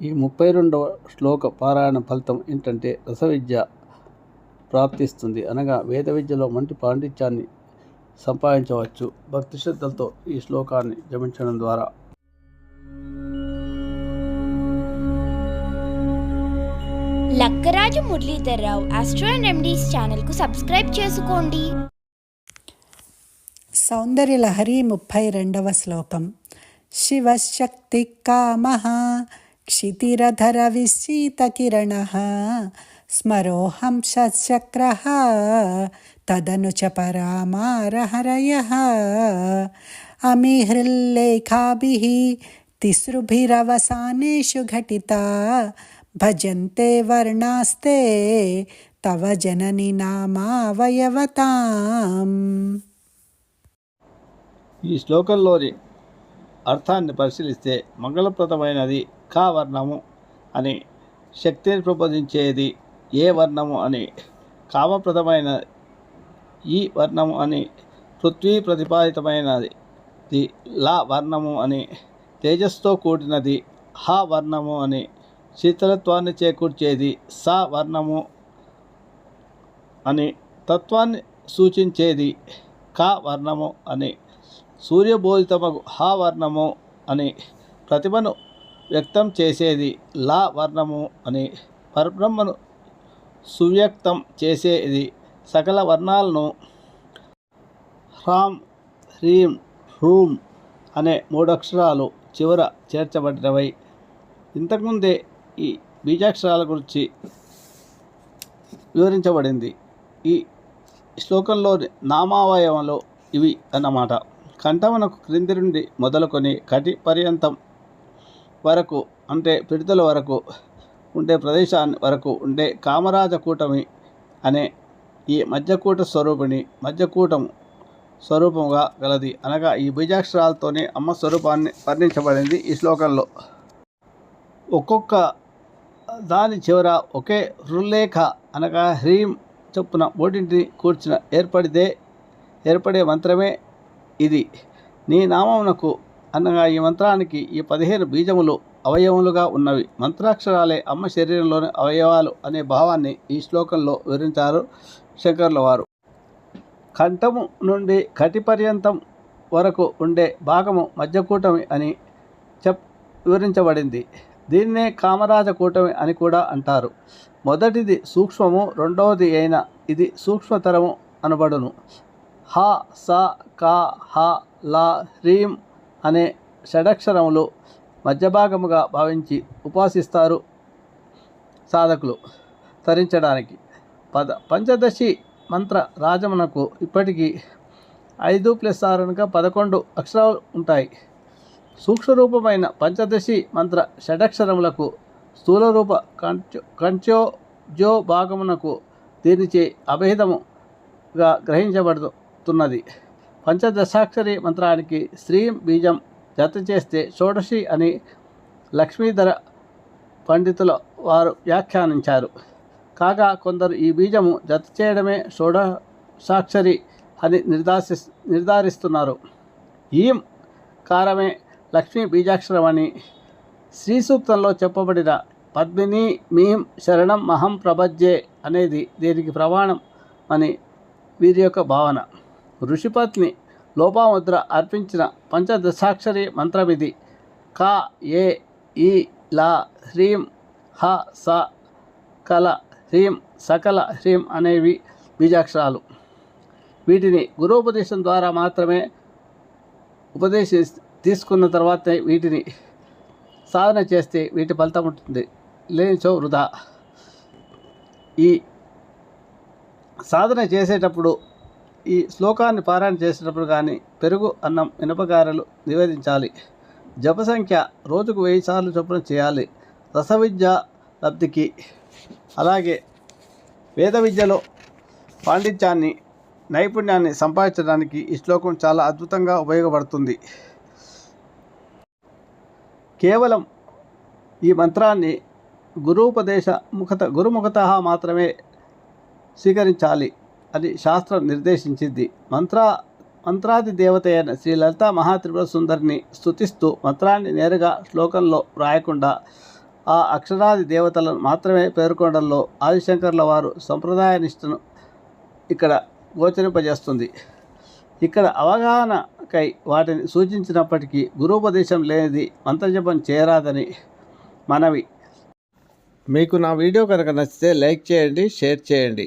ఈ ముప్పై రెండవ శ్లోక పారాయణ ఫలితం ఏంటంటే రసవిద్య ప్రాప్తిస్తుంది. అనగా వేద విద్యలో మంచి పాండిత్యాన్ని సంపాదించవచ్చు. భక్తి శ్రద్ధలతో ఈ శ్లోకాన్ని జపించడం ద్వారా. Lakkaraju Muralidharrao astro and remedies ఛానల్కు సబ్స్క్రైబ్ చేసుకోండి. సౌందర్యలహరి ముప్పై రెండవ శ్లోకం. శివశక్తి కామ క్షితిరధర విశీతకిరణ స్మరోహం శక్ర తదను చ పరామారహరయ అమిహృల్లేఖాభిः తిసృభిరవసానేషు ఘటితా భజంతే వర్ణాస్తే తవ జనని నామావయవతాం ఈ శ్లోకంలోని అర్థాన్ని పరిశీలిస్తే మంగళప్రదమైనది కా వర్ణము అని శక్తిని ప్రబోధించేది ఏ వర్ణము అని కామప్రదమైన ఈ వర్ణము అని పృథ్వీ ప్రతిపాదితమైనది. ది లా వర్ణము అని తేజస్తో కూడినది హ వర్ణము అని శీతలత్వాన్ని చేకూర్చేది సా వర్ణము అని తత్వాన్ని సూచించేది కా వర్ణము అని సూర్యబోధితమగు హా వర్ణము అని ప్రతిభను వ్యక్తం చేసేది లా వర్ణము అని పరబ్రహ్మను సువ్యక్తం చేసేది సకల వర్ణాలను హ్రాం హ్రీం హ్రూం అనే మూడక్షరాలు చివర చేర్చబడినవై. ఇంతకుముందే ఈ బీజాక్షరాల గురించి వివరించబడింది. ఈ శ్లోకంలోని నామావయవంలో ఇవి అన్నమాట. కంఠమునకు క్రింది నుండి మొదలుకొని కటి పర్యంతం వరకు అంటే పిడతల వరకు ఉండే ప్రదేశాన్ని వరకు ఉండే కామరాజ కూటమి అనే ఈ మధ్యకూట స్వరూపిణి మధ్యకూటం స్వరూపముగా గలది. అనగా ఈ బీజాక్షరాలతోనే అమ్మ స్వరూపాన్ని వర్ణించబడింది ఈ శ్లోకంలో. ఒక్కొక్క దాని చివర ఒకే హృల్లేఖ అనగా హ్రీం చొప్పున మూడింటిని కూర్చిన ఏర్పడితే ఏర్పడే మంత్రమే ఇది. నీ నామమునకు అనగా ఈ మంత్రానికి ఈ పదిహేను బీజములు అవయవములుగా ఉన్నవి. మంత్రాక్షరాలే అమ్మ శరీరంలోని అవయవాలు అనే భావాన్ని ఈ శ్లోకంలో వివరించారు శంకర్ల వారు. కంఠము నుండి కటి పర్యంతం వరకు ఉండే భాగము మధ్యకూటమి అని చెప్ వివరించబడింది. దీన్నే కామరాజ కూటమి అని కూడా అంటారు. మొదటిది సూక్ష్మము రెండవది అయిన ఇది సూక్ష్మతరము అనబడును. హ స క హ లా హ్రీం అనే షడక్షరములు మధ్యభాగముగా భావించి ఉపాసిస్తారు సాధకులు తరించడానికి. పద పంచదశి మంత్ర రాజమునకు ఇప్పటికీ ఐదు ప్లస్ ఆరు అనగా పదకొండు అక్షరాలు ఉంటాయి. సూక్ష్మరూపమైన పంచదశి మంత్ర షడక్షరములకు స్థూల రూప కంచో కంచో జో భాగమునకు దీనిచే అభేదముగా గ్రహించబడుతున్నది. పంచదశాక్షరి మంత్రానికి శ్రీం బీజం జత చేస్తే షోడశి అని లక్ష్మీధర పండితుల వారు వ్యాఖ్యానించారు. కాగా కొందరు ఈ బీజము జత చేయడమే షోడశాక్షరి అని నిర్దాసి నిర్ధారిస్తున్నారు. ఈం కారమే లక్ష్మీ బీజాక్షరం అని శ్రీ సూక్తంలో చెప్పబడిన పద్మిని మీం శరణం మహం ప్రభజ్జే అనేది దీనికి ప్రమాణం అని వీరి యొక్క భావన. ఋషిపత్ని లోపాముద్ర అర్పించిన పంచదశాక్షరి మంత్రమిది కా ఏ ఈ లా హ్రీం హ స కల హ్రీం సకల హ్రీం అనేవి బీజాక్షరాలు. వీటిని గురోపదేశం ద్వారా మాత్రమే ఉపదేశి తీసుకున్న తర్వాత వీటిని సాధన చేస్తే వీటి ఫలితం ఉంటుంది. లేనిచో వృధా. ఈ సాధన చేసేటప్పుడు ఈ శ్లోకాన్ని పారాయణ చేసేటప్పుడు కానీ పెరుగు అన్నం మినపగారెలు నివేదించాలి. జప సంఖ్య రోజుకు వెయ్యి సార్లు చొప్పున చేయాలి. రస విద్య లబ్ధికి అలాగే వేద విద్యలో పాండిత్యాన్ని నైపుణ్యాన్ని సంపాదించడానికి ఈ శ్లోకం చాలా అద్భుతంగా ఉపయోగపడుతుంది. కేవలం ఈ మంత్రాన్ని గురూపదేశ ముఖత గురుముఖత మాత్రమే స్వీకరించాలి. అని శాస్త్రం నిర్దేశించింది. మంత్ర మంత్రాది దేవత అయిన శ్రీ లలితా మహాత్రిపుర సుందరిని స్థుతిస్తూ మంత్రాన్ని నేరుగా శ్లోకంలో రాయకుండా ఆ అక్షరాది దేవతలను మాత్రమే పేర్కొనడంలో ఆదిశంకర్ల వారు సంప్రదాయ నిష్టను ఇక్కడ గోచరింపజేస్తుంది. ఇక్కడ అవగాహనకై వాటిని సూచించినప్పటికీ గురూపదేశం లేనిది మంత్రజపం చేయరాదని మనవి. మీకు నా వీడియో కనుక నచ్చితే లైక్ చేయండి షేర్ చేయండి.